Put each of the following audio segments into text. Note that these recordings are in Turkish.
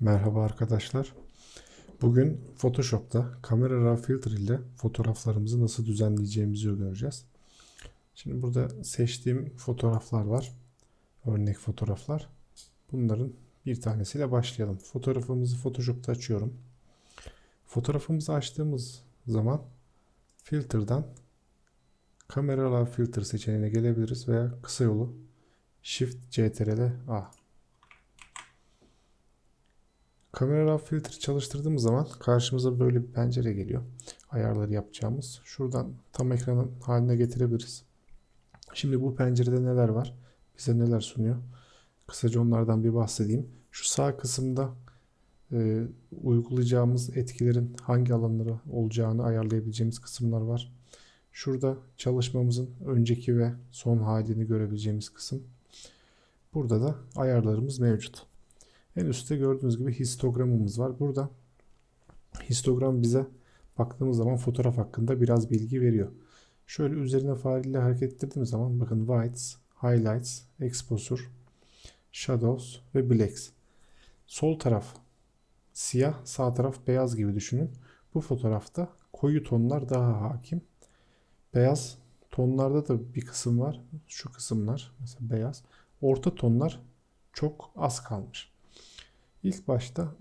Merhaba arkadaşlar. Bugün Photoshop'ta Camera Raw Filter ile fotoğraflarımızı nasıl düzenleyeceğimizi göreceğiz. Şimdi burada seçtiğim fotoğraflar var. Örnek fotoğraflar. Bunların bir tanesiyle başlayalım. Fotoğrafımızı Photoshop'ta açıyorum. Fotoğrafımızı açtığımız zaman filter'dan Camera Raw Filter seçeneğine gelebiliriz veya kısa yolu Shift CTRL A Kamera Raw Filter çalıştırdığımız zaman karşımıza böyle bir pencere geliyor. Ayarları yapacağımız. Şuradan tam ekranın haline getirebiliriz. Şimdi bu pencerede neler var? Bize neler sunuyor? Kısaca onlardan bir bahsedeyim. Şu sağ kısımda e, uygulayacağımız etkilerin hangi alanlara olacağını ayarlayabileceğimiz kısımlar var. Şurada çalışmamızın önceki ve son halini görebileceğimiz kısım. Burada da ayarlarımız mevcut. En üstte gördüğünüz gibi histogramımız var. Burada histogram bize baktığımız zaman fotoğraf hakkında biraz bilgi veriyor. Şöyle üzerine fareyle hareket ettirdiğimiz zaman bakın whites, highlights, exposure, shadows ve blacks. Sol taraf siyah, sağ taraf beyaz gibi düşünün. Bu fotoğrafta koyu tonlar daha hakim. Beyaz tonlarda da bir kısım var. Şu kısımlar mesela beyaz. Orta tonlar çok az kalmış. İlk başta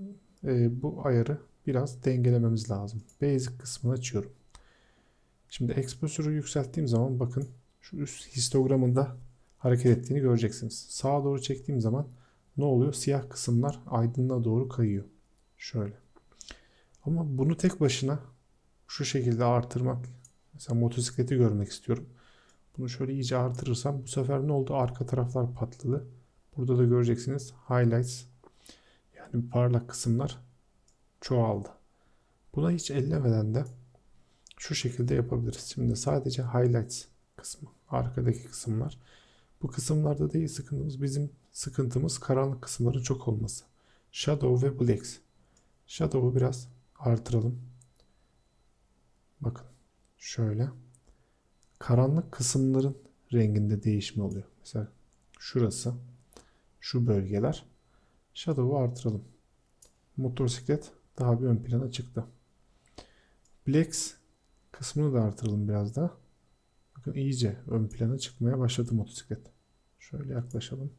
e, bu ayarı biraz dengelememiz lazım. Basic kısmını açıyorum. Şimdi exposure'u yükselttiğim zaman bakın şu üst histogramında hareket ettiğini göreceksiniz. Sağa doğru çektiğim zaman ne oluyor? Siyah kısımlar aydınlığa doğru kayıyor. Şöyle. Ama bunu tek başına şu şekilde artırmak mesela motosikleti görmek istiyorum. Bunu şöyle iyice artırırsam bu sefer ne oldu? Arka taraflar patladı. Burada da göreceksiniz highlights yani parlak kısımlar çoğaldı. Buna hiç ellemeden de şu şekilde yapabiliriz. Şimdi sadece highlights kısmı, arkadaki kısımlar. Bu kısımlarda değil sıkıntımız. Bizim sıkıntımız karanlık kısımların çok olması. Shadow ve Blacks. Shadow'u biraz artıralım. Bakın şöyle. Karanlık kısımların renginde değişme oluyor. Mesela şurası, şu bölgeler Shadow'u artıralım. Motosiklet daha bir ön plana çıktı. Blacks kısmını da artıralım biraz daha. Bakın iyice ön plana çıkmaya başladı motosiklet. Şöyle yaklaşalım.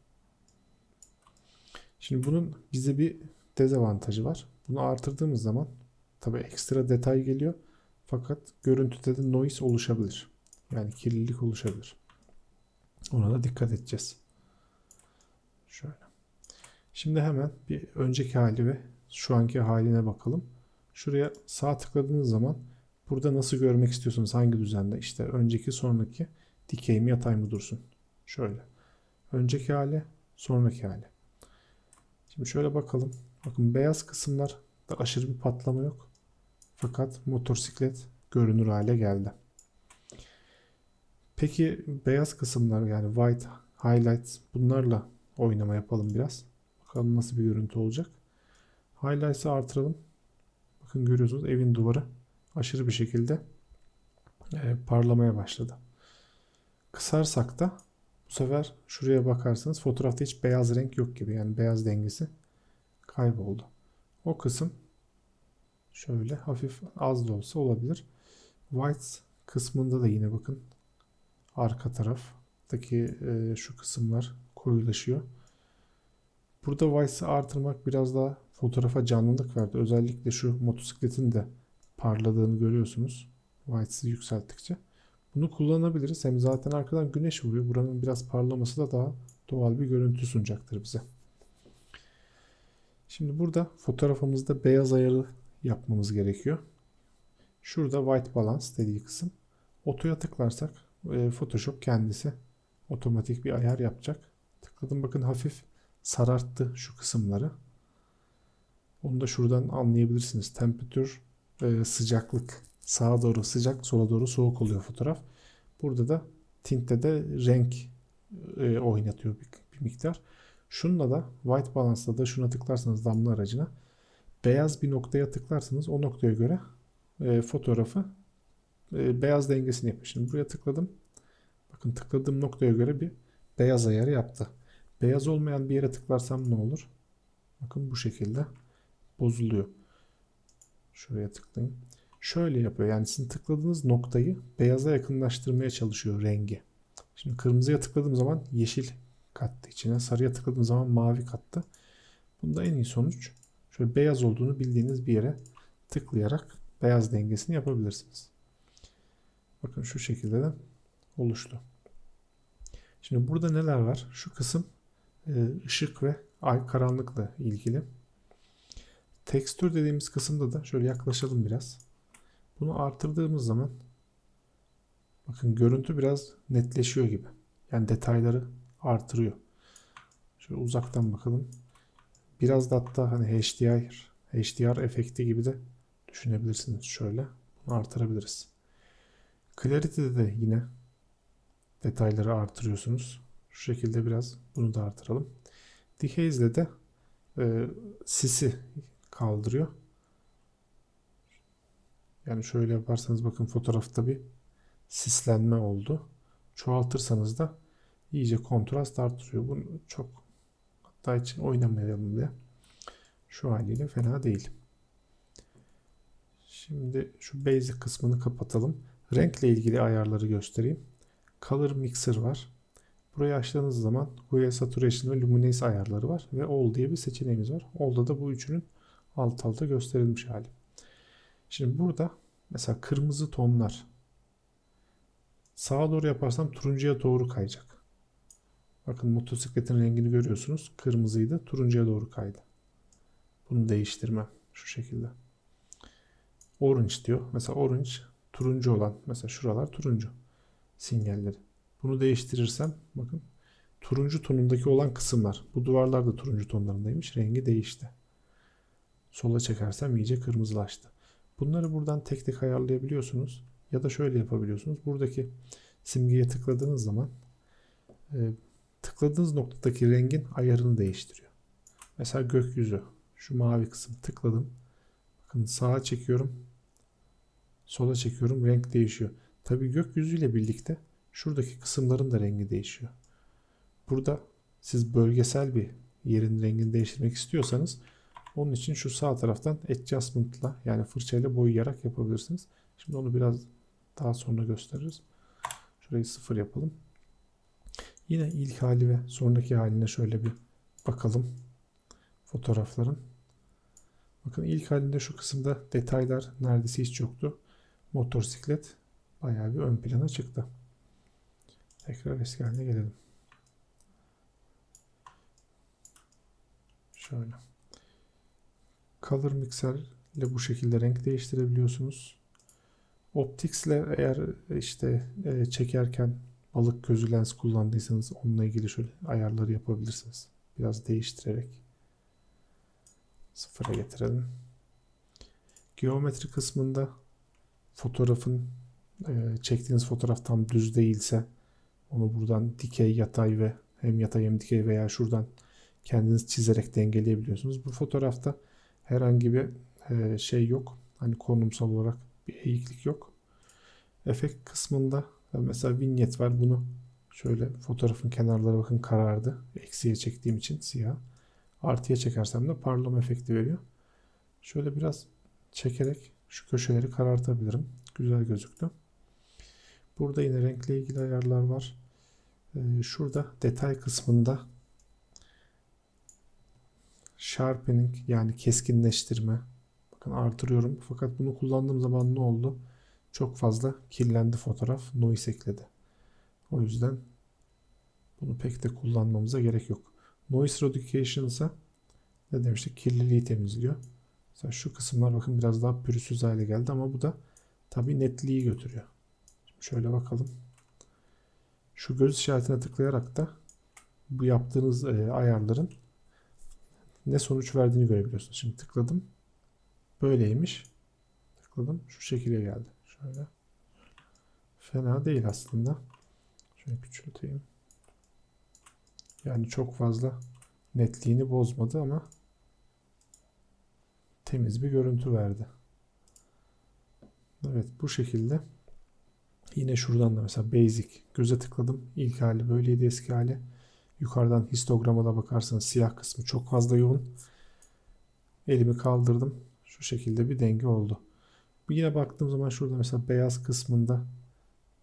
Şimdi bunun bize bir dezavantajı var. Bunu artırdığımız zaman tabi ekstra detay geliyor. Fakat görüntüde de noise oluşabilir. Yani kirlilik oluşabilir. Ona da dikkat edeceğiz. Şöyle. Şimdi hemen bir önceki hali ve şu anki haline bakalım. Şuraya sağ tıkladığınız zaman burada nasıl görmek istiyorsunuz? Hangi düzende? İşte önceki sonraki dikey mi yatay mı dursun? Şöyle. Önceki hali sonraki hali. Şimdi şöyle bakalım. Bakın beyaz kısımlar da aşırı bir patlama yok. Fakat motosiklet görünür hale geldi. Peki beyaz kısımlar yani white, highlights bunlarla oynama yapalım biraz. Bakalım nasıl bir görüntü olacak. Highlights'ı artıralım. Bakın görüyorsunuz evin duvarı aşırı bir şekilde e, parlamaya başladı. Kısarsak da bu sefer şuraya bakarsanız fotoğrafta hiç beyaz renk yok gibi. Yani beyaz dengesi kayboldu. O kısım şöyle hafif az da olsa olabilir. White kısmında da yine bakın arka taraftaki e, şu kısımlar koyulaşıyor. Burada Vice'ı artırmak biraz daha fotoğrafa canlılık verdi. Özellikle şu motosikletin de parladığını görüyorsunuz. White'sı yükselttikçe. Bunu kullanabiliriz. Hem zaten arkadan güneş vuruyor. Buranın biraz parlaması da daha doğal bir görüntü sunacaktır bize. Şimdi burada fotoğrafımızda beyaz ayarı yapmamız gerekiyor. Şurada white balance dediği kısım. Otoya tıklarsak e, Photoshop kendisi otomatik bir ayar yapacak. Tıkladım bakın hafif sararttı şu kısımları. Onu da şuradan anlayabilirsiniz. Temperature e, sıcaklık sağa doğru sıcak sola doğru soğuk oluyor fotoğraf. Burada da tintte de renk e, oynatıyor bir, bir miktar. Şununla da white balance'da da şuna tıklarsanız damla aracına beyaz bir noktaya tıklarsanız o noktaya göre e, fotoğrafı e, beyaz dengesini yapıyor. Şimdi buraya tıkladım. Bakın tıkladığım noktaya göre bir beyaz ayarı yaptı. Beyaz olmayan bir yere tıklarsam ne olur? Bakın bu şekilde. bozuluyor. Şuraya tıklayın. Şöyle yapıyor. Yani sizin tıkladığınız noktayı beyaza yakınlaştırmaya çalışıyor rengi. Şimdi kırmızıya tıkladığım zaman yeşil kattı içine. Sarıya tıkladığım zaman mavi kattı. Bunda en iyi sonuç şöyle beyaz olduğunu bildiğiniz bir yere tıklayarak beyaz dengesini yapabilirsiniz. Bakın şu şekilde de oluştu. Şimdi burada neler var? Şu kısım ışık ve ay karanlıkla ilgili. Tekstür dediğimiz kısımda da şöyle yaklaşalım biraz. Bunu artırdığımız zaman bakın görüntü biraz netleşiyor gibi. Yani detayları artırıyor. Şöyle uzaktan bakalım. Biraz da hatta hani HDR, HDR efekti gibi de düşünebilirsiniz. Şöyle bunu artırabiliriz. Clarity'de de yine detayları artırıyorsunuz. Şu şekilde biraz bunu da artıralım. Dehaze'le de e, sisi kaldırıyor. Yani şöyle yaparsanız bakın fotoğrafta bir sislenme oldu. Çoğaltırsanız da iyice kontrast artırıyor. Bunu çok hatta için oynamayalım bile. Şu haliyle fena değil. Şimdi şu basic kısmını kapatalım. Renkle ilgili ayarları göstereyim. Color Mixer var. Burayı açtığınız zaman Hue Saturation ve Luminance ayarları var. Ve All diye bir seçeneğimiz var. All'da da bu üçünün alt alta gösterilmiş hali. Şimdi burada mesela kırmızı tonlar sağa doğru yaparsam turuncuya doğru kayacak. Bakın motosikletin rengini görüyorsunuz. Kırmızıydı. Turuncuya doğru kaydı. Bunu değiştirmem. Şu şekilde. Orange diyor. Mesela orange turuncu olan. Mesela şuralar turuncu sinyalleri. Bunu değiştirirsem bakın turuncu tonundaki olan kısımlar. Bu duvarlar da turuncu tonlarındaymış. Rengi değişti. Sola çekersem iyice kırmızılaştı. Bunları buradan tek tek ayarlayabiliyorsunuz. Ya da şöyle yapabiliyorsunuz. Buradaki simgeye tıkladığınız zaman e, tıkladığınız noktadaki rengin ayarını değiştiriyor. Mesela gökyüzü. Şu mavi kısım tıkladım. Bakın sağa çekiyorum. Sola çekiyorum. Renk değişiyor. Tabi gökyüzüyle birlikte şuradaki kısımların da rengi değişiyor. Burada siz bölgesel bir yerin rengini değiştirmek istiyorsanız onun için şu sağ taraftan adjustment'la yani fırçayla boyayarak yapabilirsiniz. Şimdi onu biraz daha sonra gösteririz. Şurayı sıfır yapalım. Yine ilk hali ve sonraki haline şöyle bir bakalım. Fotoğrafların. Bakın ilk halinde şu kısımda detaylar neredeyse hiç yoktu. Motosiklet bayağı bir ön plana çıktı. Tekrar eski haline gelelim. Şöyle. Color Mixer ile bu şekilde renk değiştirebiliyorsunuz. Optics ile eğer işte e, çekerken balık gözü lens kullandıysanız onunla ilgili şöyle ayarları yapabilirsiniz. Biraz değiştirerek sıfıra getirelim. Geometri kısmında fotoğrafın e, çektiğiniz fotoğraf tam düz değilse onu buradan dikey, yatay ve hem yatay hem dikey veya şuradan kendiniz çizerek dengeleyebiliyorsunuz. Bu fotoğrafta herhangi bir e, şey yok. Hani konumsal olarak bir eğiklik yok. Efekt kısmında mesela vinyet var. Bunu şöyle fotoğrafın kenarları bakın karardı. Eksiye çektiğim için siyah. Artıya çekersem de parlama efekti veriyor. Şöyle biraz çekerek şu köşeleri karartabilirim. Güzel gözüktü. Burada yine renkle ilgili ayarlar var. Ee, şurada detay kısmında sharpening yani keskinleştirme. Bakın artırıyorum. Fakat bunu kullandığım zaman ne oldu? Çok fazla kirlendi fotoğraf. Noise ekledi. O yüzden bunu pek de kullanmamıza gerek yok. Noise Reduction ise ne demiştik? Kirliliği temizliyor. Mesela şu kısımlar bakın biraz daha pürüzsüz hale geldi ama bu da tabi netliği götürüyor. Şöyle bakalım. Şu göz işaretine tıklayarak da bu yaptığınız e, ayarların ne sonuç verdiğini görebiliyorsunuz. Şimdi tıkladım. Böyleymiş. Tıkladım. Şu şekilde geldi. Şöyle. Fena değil aslında. Şöyle küçülteyim. Yani çok fazla netliğini bozmadı ama temiz bir görüntü verdi. Evet bu şekilde. Yine şuradan da mesela basic göze tıkladım. İlk hali böyleydi eski hali. Yukarıdan histograma da bakarsanız siyah kısmı çok fazla yoğun. Elimi kaldırdım. Şu şekilde bir denge oldu. Yine baktığım zaman şurada mesela beyaz kısmında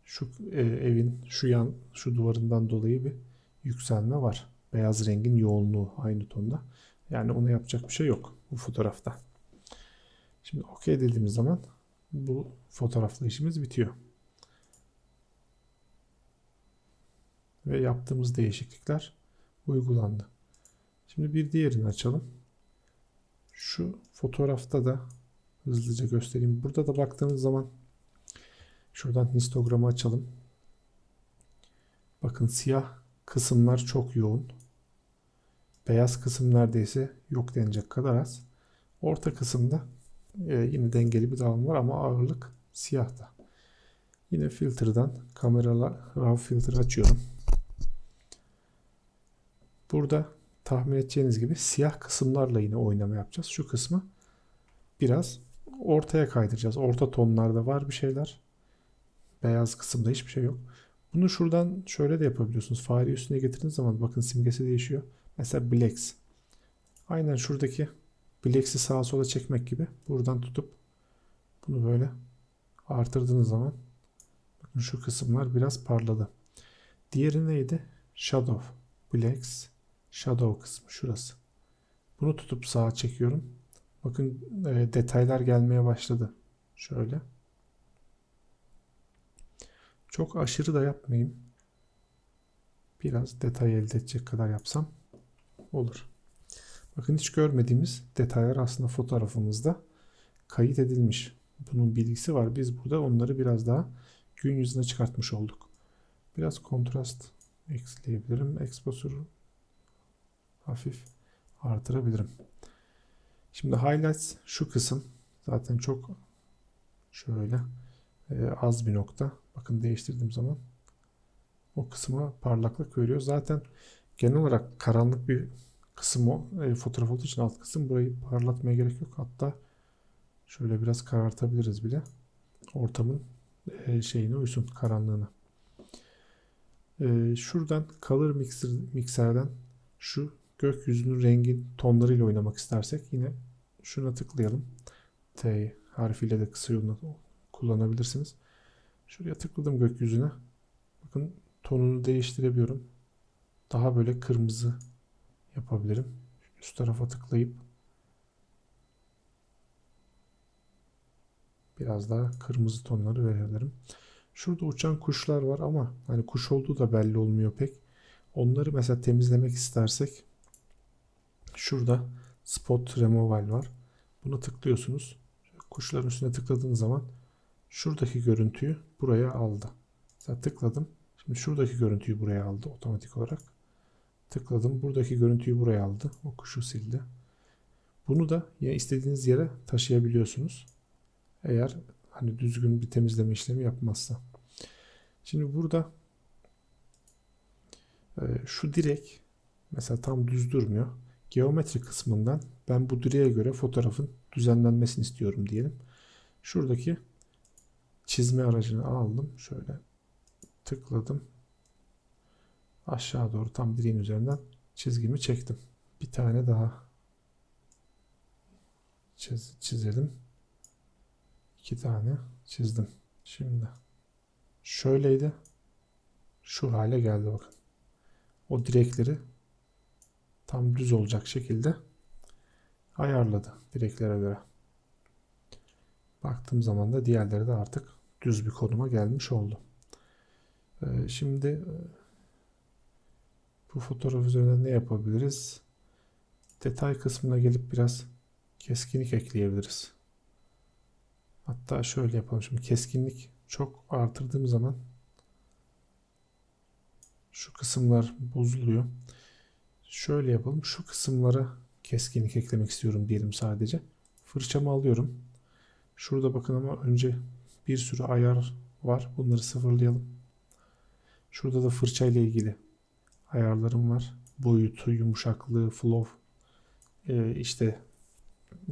şu e, evin şu yan şu duvarından dolayı bir yükselme var. Beyaz rengin yoğunluğu aynı tonda. Yani ona yapacak bir şey yok bu fotoğrafta. Şimdi okey dediğimiz zaman bu fotoğrafla işimiz bitiyor. Ve yaptığımız değişiklikler uygulandı. Şimdi bir diğerini açalım. Şu fotoğrafta da hızlıca göstereyim. Burada da baktığınız zaman şuradan histogramı açalım. Bakın siyah kısımlar çok yoğun. Beyaz kısım neredeyse yok denecek kadar az. Orta kısımda e, yine dengeli bir dağılım var ama ağırlık siyahta. Yine filtreden kameralar RAW filtre açıyorum. Burada tahmin edeceğiniz gibi siyah kısımlarla yine oynama yapacağız. Şu kısmı biraz ortaya kaydıracağız. Orta tonlarda var bir şeyler. Beyaz kısımda hiçbir şey yok. Bunu şuradan şöyle de yapabiliyorsunuz. Fare üstüne getirdiğiniz zaman bakın simgesi değişiyor. Mesela Blex. Aynen şuradaki Blex'i sağa sola çekmek gibi buradan tutup bunu böyle artırdığınız zaman bakın şu kısımlar biraz parladı. Diğeri neydi? Shadow. Blex. Shadow kısmı şurası. Bunu tutup sağa çekiyorum. Bakın e, detaylar gelmeye başladı. Şöyle. Çok aşırı da yapmayayım. Biraz detay elde edecek kadar yapsam olur. Bakın hiç görmediğimiz detaylar aslında fotoğrafımızda kayıt edilmiş. Bunun bilgisi var. Biz burada onları biraz daha gün yüzüne çıkartmış olduk. Biraz kontrast ekleyebilirim. Exposure hafif artırabilirim. Şimdi highlights şu kısım zaten çok şöyle e, az bir nokta. Bakın değiştirdiğim zaman o kısma parlaklık veriyor. Zaten genel olarak karanlık bir kısım o e, fotoğraf olduğu için alt kısım burayı parlatmaya gerek yok. Hatta şöyle biraz karartabiliriz bile. Ortamın e, şeyine uysun karanlığına. E, şuradan color mixer, mikserden şu gökyüzünün rengi tonlarıyla oynamak istersek yine şuna tıklayalım. T harfiyle de kısa yolunu kullanabilirsiniz. Şuraya tıkladım gökyüzüne. Bakın tonunu değiştirebiliyorum. Daha böyle kırmızı yapabilirim. Üst tarafa tıklayıp biraz daha kırmızı tonları verebilirim. Şurada uçan kuşlar var ama hani kuş olduğu da belli olmuyor pek. Onları mesela temizlemek istersek şurada spot removal var. Buna tıklıyorsunuz. Kuşların üstüne tıkladığınız zaman şuradaki görüntüyü buraya aldı. Mesela tıkladım. Şimdi şuradaki görüntüyü buraya aldı otomatik olarak. Tıkladım. Buradaki görüntüyü buraya aldı. O kuşu sildi. Bunu da yine istediğiniz yere taşıyabiliyorsunuz. Eğer hani düzgün bir temizleme işlemi yapmazsa. Şimdi burada e, şu direk mesela tam düz durmuyor. Geometri kısmından ben bu direğe göre fotoğrafın düzenlenmesini istiyorum diyelim. Şuradaki çizme aracını aldım. Şöyle tıkladım. Aşağı doğru tam direğin üzerinden çizgimi çektim. Bir tane daha çiz, çizelim. İki tane çizdim. Şimdi şöyleydi. Şu hale geldi bakın. O direkleri tam düz olacak şekilde ayarladı direklere göre. Baktığım zaman da diğerleri de artık düz bir konuma gelmiş oldu. Ee, şimdi e, bu fotoğraf üzerinde ne yapabiliriz? Detay kısmına gelip biraz keskinlik ekleyebiliriz. Hatta şöyle yapalım. Şimdi keskinlik çok artırdığım zaman şu kısımlar bozuluyor. Şöyle yapalım. Şu kısımlara keskinlik eklemek istiyorum diyelim sadece. Fırçamı alıyorum. Şurada bakın ama önce bir sürü ayar var. Bunları sıfırlayalım. Şurada da fırça ile ilgili ayarlarım var. Boyutu, yumuşaklığı, flow, e, işte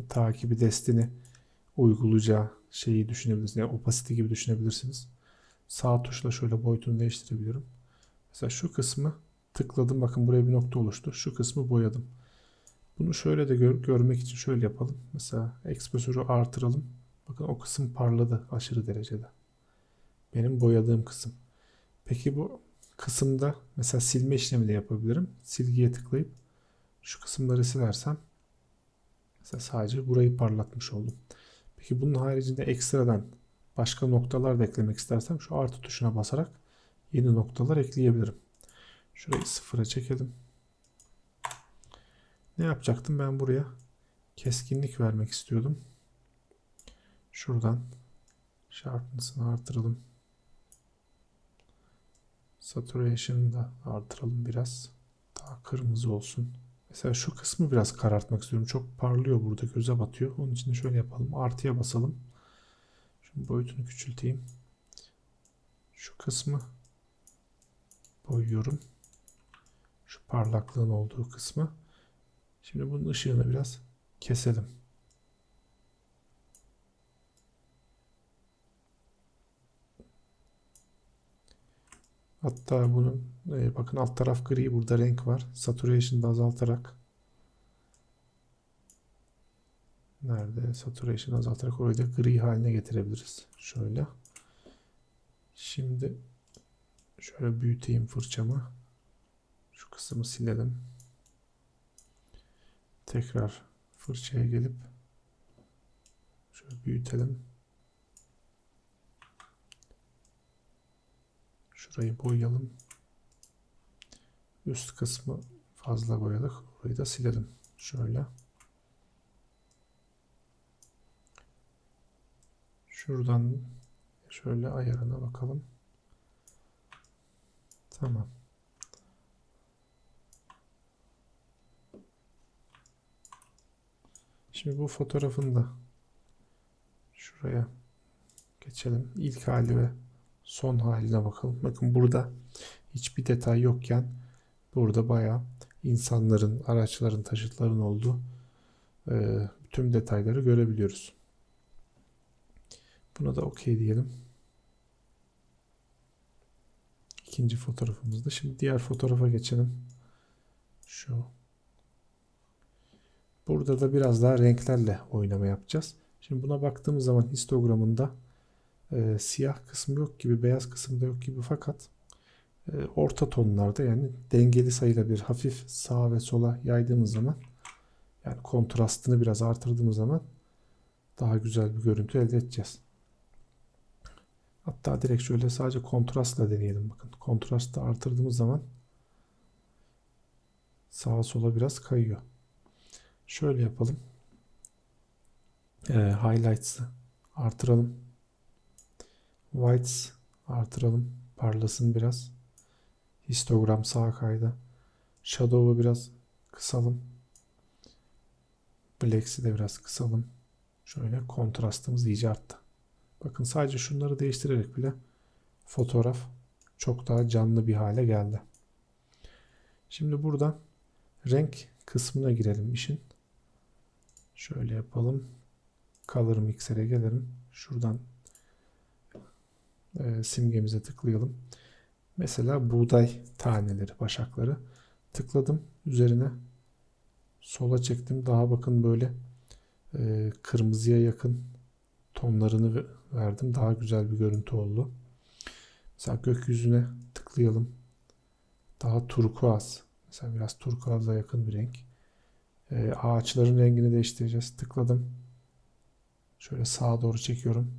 takibi, destini uygulayacağı şeyi düşünebilirsiniz. Yani opacity gibi düşünebilirsiniz. Sağ tuşla şöyle boyutunu değiştirebiliyorum. Mesela şu kısmı tıkladım. Bakın buraya bir nokta oluştu. Şu kısmı boyadım. Bunu şöyle de gör- görmek için şöyle yapalım. Mesela exposure'u artıralım. Bakın o kısım parladı aşırı derecede. Benim boyadığım kısım. Peki bu kısımda mesela silme işlemi de yapabilirim. Silgiye tıklayıp şu kısımları silersem mesela sadece burayı parlatmış oldum. Peki bunun haricinde ekstradan başka noktalar da eklemek istersem şu artı tuşuna basarak yeni noktalar ekleyebilirim. Şurayı sıfıra çekelim. Ne yapacaktım? Ben buraya keskinlik vermek istiyordum. Şuradan sharpness'ını artıralım. Saturation'ı da artıralım biraz. Daha kırmızı olsun. Mesela şu kısmı biraz karartmak istiyorum. Çok parlıyor burada. Göze batıyor. Onun için de şöyle yapalım. Artıya basalım. Şimdi boyutunu küçülteyim. Şu kısmı boyuyorum. Şu parlaklığın olduğu kısmı. Şimdi bunun ışığını biraz keselim. Hatta bunun e, bakın alt taraf gri burada renk var. Saturation'da azaltarak Nerede? Saturation azaltarak orayı da gri haline getirebiliriz. Şöyle. Şimdi şöyle büyüteyim fırçamı. Kısmı silelim. Tekrar fırçaya gelip şöyle büyütelim. Şurayı boyayalım. Üst kısmı fazla boyadık. Orayı da silelim. Şöyle. Şuradan şöyle ayarına bakalım. Tamam. Şimdi bu fotoğrafın da şuraya geçelim. İlk hali ve son haline bakalım. Bakın burada hiçbir detay yokken burada bayağı insanların, araçların, taşıtların olduğu e, tüm detayları görebiliyoruz. Buna da okey diyelim. İkinci fotoğrafımızda. Şimdi diğer fotoğrafa geçelim. Şu. Burada da biraz daha renklerle oynama yapacağız. Şimdi buna baktığımız zaman histogramında e, siyah kısmı yok gibi, beyaz kısmı da yok gibi fakat e, orta tonlarda yani dengeli sayıda bir hafif sağa ve sola yaydığımız zaman yani kontrastını biraz artırdığımız zaman daha güzel bir görüntü elde edeceğiz. Hatta direkt şöyle sadece kontrastla deneyelim. Bakın kontrastı artırdığımız zaman sağa sola biraz kayıyor. Şöyle yapalım. Ee, highlights'ı artıralım. Whites artıralım. Parlasın biraz. Histogram sağa kaydı. Shadow'u biraz kısalım. Blacks'i de biraz kısalım. Şöyle kontrastımız iyice arttı. Bakın sadece şunları değiştirerek bile fotoğraf çok daha canlı bir hale geldi. Şimdi burada renk kısmına girelim işin. Şöyle yapalım. Color Mixer'e gelelim. Şuradan e, simgemize tıklayalım. Mesela buğday taneleri, başakları tıkladım üzerine sola çektim. Daha bakın böyle e, kırmızıya yakın tonlarını verdim. Daha güzel bir görüntü oldu. Mesela gökyüzüne tıklayalım. Daha turkuaz. Mesela biraz turkuaza yakın bir renk. Ee, ağaçların rengini değiştireceğiz. Tıkladım. Şöyle sağa doğru çekiyorum.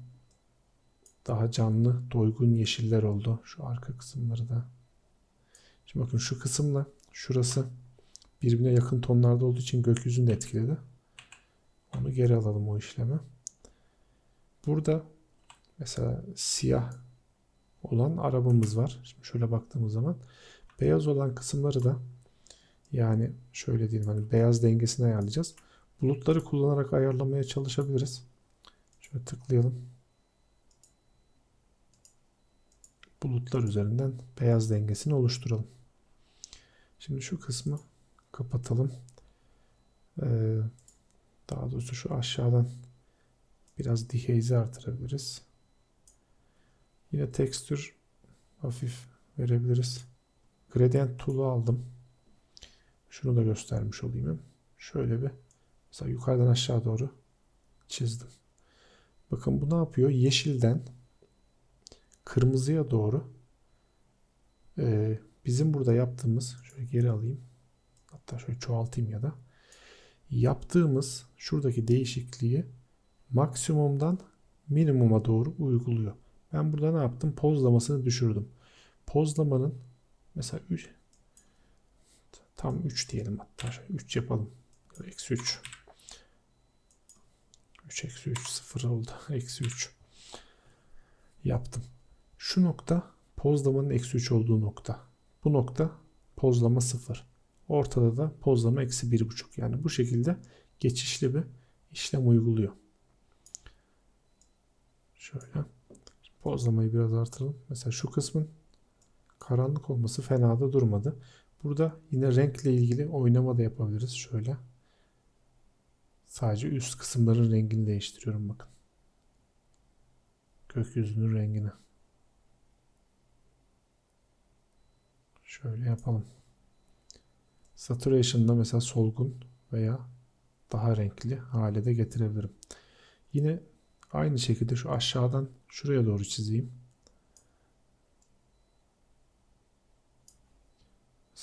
Daha canlı, doygun yeşiller oldu. Şu arka kısımları da. Şimdi bakın şu kısımla şurası birbirine yakın tonlarda olduğu için gökyüzünü de etkiledi. Onu geri alalım o işlemi. Burada mesela siyah olan arabamız var. Şimdi şöyle baktığımız zaman beyaz olan kısımları da yani şöyle diyelim hani beyaz dengesini ayarlayacağız. Bulutları kullanarak ayarlamaya çalışabiliriz. Şöyle tıklayalım. Bulutlar üzerinden beyaz dengesini oluşturalım. Şimdi şu kısmı kapatalım. Ee, daha doğrusu şu aşağıdan biraz dehaze'i artırabiliriz. Yine tekstür hafif verebiliriz. Gradient tool'u aldım. Şunu da göstermiş olayım. şöyle bir mesela yukarıdan aşağı doğru çizdim. Bakın bu ne yapıyor? Yeşilden kırmızıya doğru e, bizim burada yaptığımız şöyle geri alayım. Hatta şöyle çoğaltayım ya da yaptığımız şuradaki değişikliği maksimumdan minimuma doğru uyguluyor. Ben burada ne yaptım? Pozlamasını düşürdüm. Pozlamanın mesela 3 tam 3 diyelim hatta şöyle 3 yapalım. Eksi 3. 3 eksi 3 0 oldu. Eksi 3 yaptım. Şu nokta pozlamanın eksi 3 olduğu nokta. Bu nokta pozlama 0. Ortada da pozlama eksi 1,5. Yani bu şekilde geçişli bir işlem uyguluyor. Şöyle. Pozlamayı biraz artıralım. Mesela şu kısmın karanlık olması fena da durmadı. Burada yine renkle ilgili oynama da yapabiliriz. Şöyle. Sadece üst kısımların rengini değiştiriyorum bakın. Gökyüzünün rengini. Şöyle yapalım. Saturation'da mesela solgun veya daha renkli hale de getirebilirim. Yine aynı şekilde şu aşağıdan şuraya doğru çizeyim.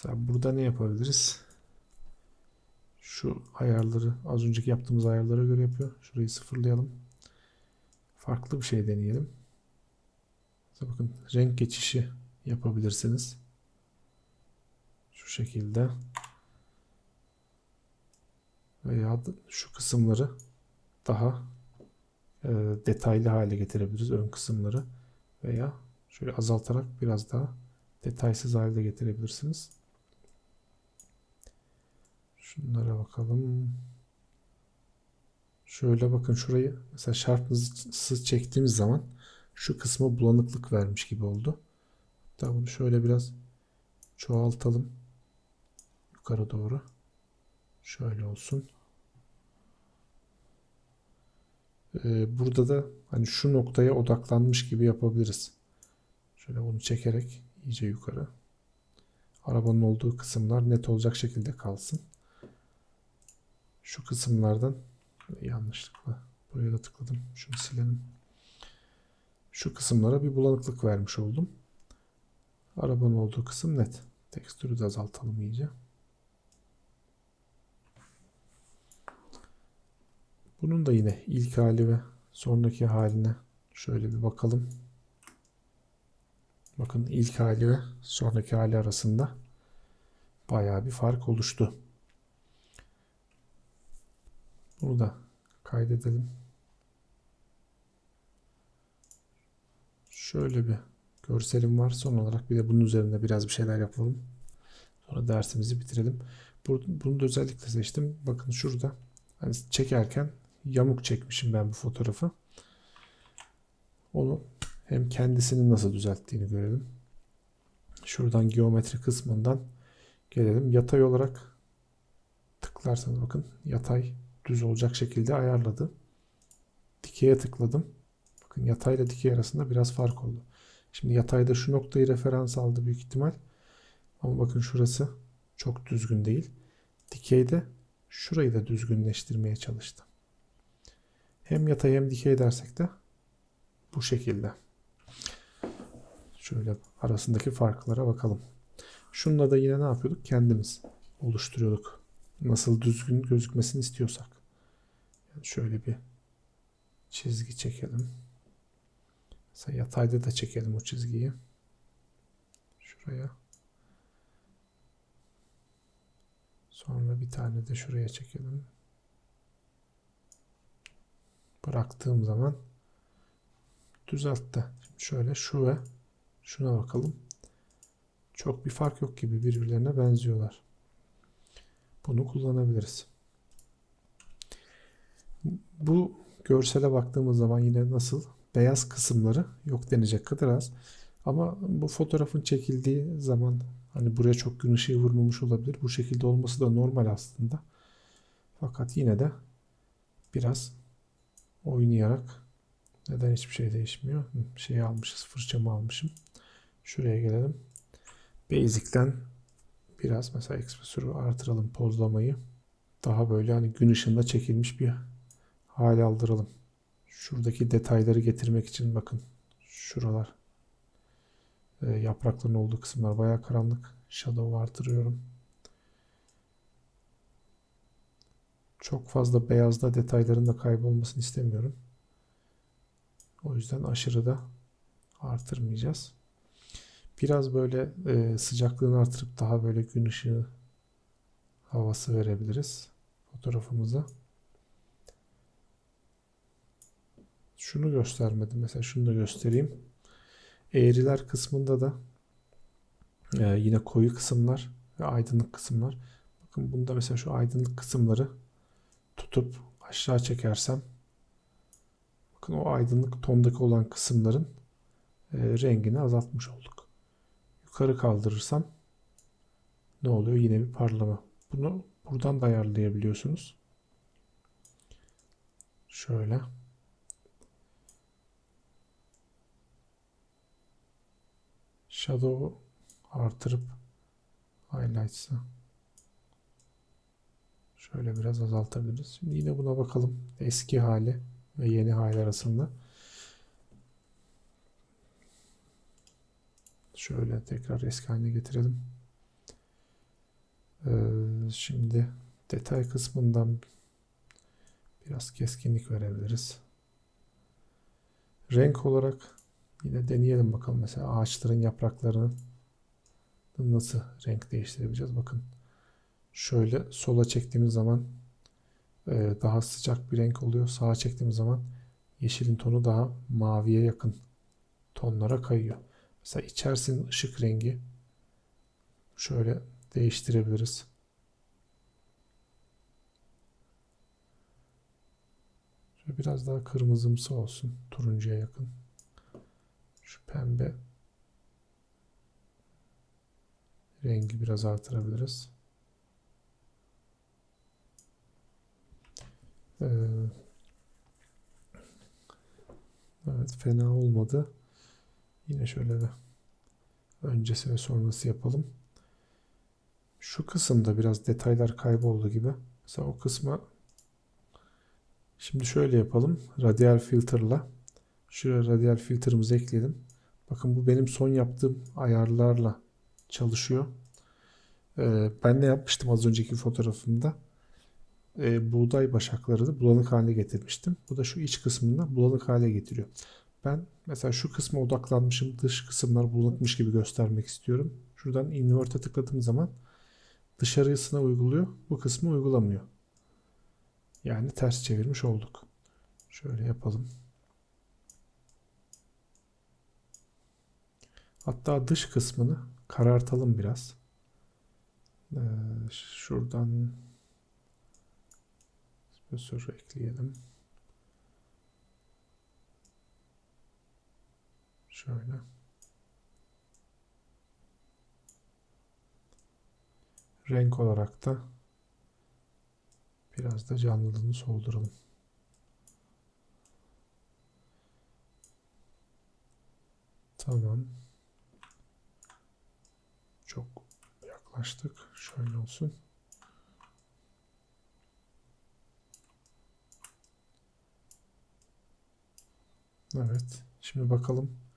Mesela burada ne yapabiliriz? Şu ayarları az önceki yaptığımız ayarlara göre yapıyor. Şurayı sıfırlayalım. Farklı bir şey deneyelim. Mesela bakın renk geçişi yapabilirsiniz. Şu şekilde. Veya şu kısımları daha e, detaylı hale getirebiliriz. Ön kısımları veya şöyle azaltarak biraz daha detaysız hale getirebilirsiniz. Şunlara bakalım. Şöyle bakın şurayı mesela şarpsız çektiğimiz zaman şu kısma bulanıklık vermiş gibi oldu. Hatta bunu şöyle biraz çoğaltalım. Yukarı doğru. Şöyle olsun. Ee, burada da hani şu noktaya odaklanmış gibi yapabiliriz. Şöyle bunu çekerek iyice yukarı. Arabanın olduğu kısımlar net olacak şekilde kalsın. Şu kısımlardan yanlışlıkla buraya da tıkladım. Şunu silelim. Şu kısımlara bir bulanıklık vermiş oldum. Arabanın olduğu kısım net. Tekstürü de azaltalım iyice. Bunun da yine ilk hali ve sonraki haline şöyle bir bakalım. Bakın ilk hali ve sonraki hali arasında bayağı bir fark oluştu. Bunu da kaydedelim. Şöyle bir görselim var. Son olarak bir de bunun üzerinde biraz bir şeyler yapalım. Sonra dersimizi bitirelim. Bunu da özellikle seçtim. Bakın şurada hani çekerken yamuk çekmişim ben bu fotoğrafı. Onu hem kendisini nasıl düzelttiğini görelim. Şuradan geometri kısmından gelelim. Yatay olarak tıklarsanız bakın yatay düz olacak şekilde ayarladı. Dikeye tıkladım. Bakın yatay ile dikey arasında biraz fark oldu. Şimdi yatayda şu noktayı referans aldı büyük ihtimal. Ama bakın şurası çok düzgün değil. Dikeyde şurayı da düzgünleştirmeye çalıştı. Hem yatay hem dikey dersek de bu şekilde. Şöyle arasındaki farklara bakalım. Şunla da yine ne yapıyorduk? Kendimiz oluşturuyorduk. Nasıl düzgün gözükmesini istiyorsak. Yani şöyle bir çizgi çekelim. Mesela yatayda da çekelim o çizgiyi. Şuraya. Sonra bir tane de şuraya çekelim. Bıraktığım zaman düzeltti. Şimdi şöyle şu ve şuna bakalım. Çok bir fark yok gibi birbirlerine benziyorlar. Bunu kullanabiliriz. Bu görsele baktığımız zaman yine nasıl beyaz kısımları yok denecek kadar az. Ama bu fotoğrafın çekildiği zaman hani buraya çok gün ışığı vurmamış olabilir. Bu şekilde olması da normal aslında. Fakat yine de biraz oynayarak neden hiçbir şey değişmiyor? Şeyi almışız, fırçamı almışım. Şuraya gelelim. Basic'ten biraz mesela ekspresörü artıralım pozlamayı. daha böyle hani gün ışığında çekilmiş bir hale aldıralım. Şuradaki detayları getirmek için bakın şuralar e, yaprakların olduğu kısımlar bayağı karanlık. Shadow artırıyorum. Çok fazla beyazda detayların da kaybolmasını istemiyorum. O yüzden aşırı da artırmayacağız. Biraz böyle e, sıcaklığını artırıp daha böyle gün ışığı havası verebiliriz fotoğrafımıza. Şunu göstermedim. Mesela şunu da göstereyim. Eğriler kısmında da e, yine koyu kısımlar ve aydınlık kısımlar. Bakın bunda mesela şu aydınlık kısımları tutup aşağı çekersem bakın o aydınlık tondaki olan kısımların e, rengini azaltmış olduk. Yukarı kaldırırsam ne oluyor? Yine bir parlama. Bunu buradan da ayarlayabiliyorsunuz. Şöyle. Shadow artırıp highlights'ı şöyle biraz azaltabiliriz. Şimdi yine buna bakalım. Eski hali ve yeni hali arasında. Şöyle tekrar eski haline getirelim. Ee, şimdi detay kısmından biraz keskinlik verebiliriz. Renk olarak yine deneyelim bakalım. Mesela ağaçların yapraklarını nasıl renk değiştirebileceğiz? Bakın şöyle sola çektiğimiz zaman e, daha sıcak bir renk oluyor. Sağa çektiğimiz zaman yeşilin tonu daha maviye yakın tonlara kayıyor. Mesela içerisinin ışık rengi şöyle değiştirebiliriz. Şöyle biraz daha kırmızımsı olsun. Turuncuya yakın. Şu pembe rengi biraz artırabiliriz. Ee, evet fena olmadı. Yine şöyle bir öncesi ve sonrası yapalım. Şu kısımda biraz detaylar kayboldu gibi. Mesela o kısma şimdi şöyle yapalım. Radial filterla şuraya radial filtremizi ekleyelim. Bakın bu benim son yaptığım ayarlarla çalışıyor. Ee, ben ne yapmıştım az önceki fotoğrafımda? Ee, buğday başaklarını bulanık hale getirmiştim. Bu da şu iç kısmında bulanık hale getiriyor. Ben mesela şu kısma odaklanmışım. Dış kısımlar bulanıkmış gibi göstermek istiyorum. Şuradan invert'e tıkladığım zaman dışarısına uyguluyor. Bu kısmı uygulamıyor. Yani ters çevirmiş olduk. Şöyle yapalım. Hatta dış kısmını karartalım biraz. Ee, şuradan spesör ekleyelim. Şöyle. Renk olarak da biraz da canlılığını solduralım. Tamam. Çok yaklaştık. Şöyle olsun. Evet. Şimdi bakalım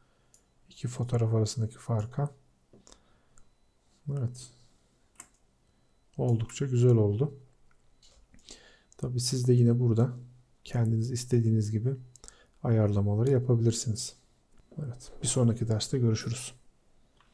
iki fotoğraf arasındaki farka. Evet. Oldukça güzel oldu. Tabi siz de yine burada kendiniz istediğiniz gibi ayarlamaları yapabilirsiniz. Evet. Bir sonraki derste görüşürüz.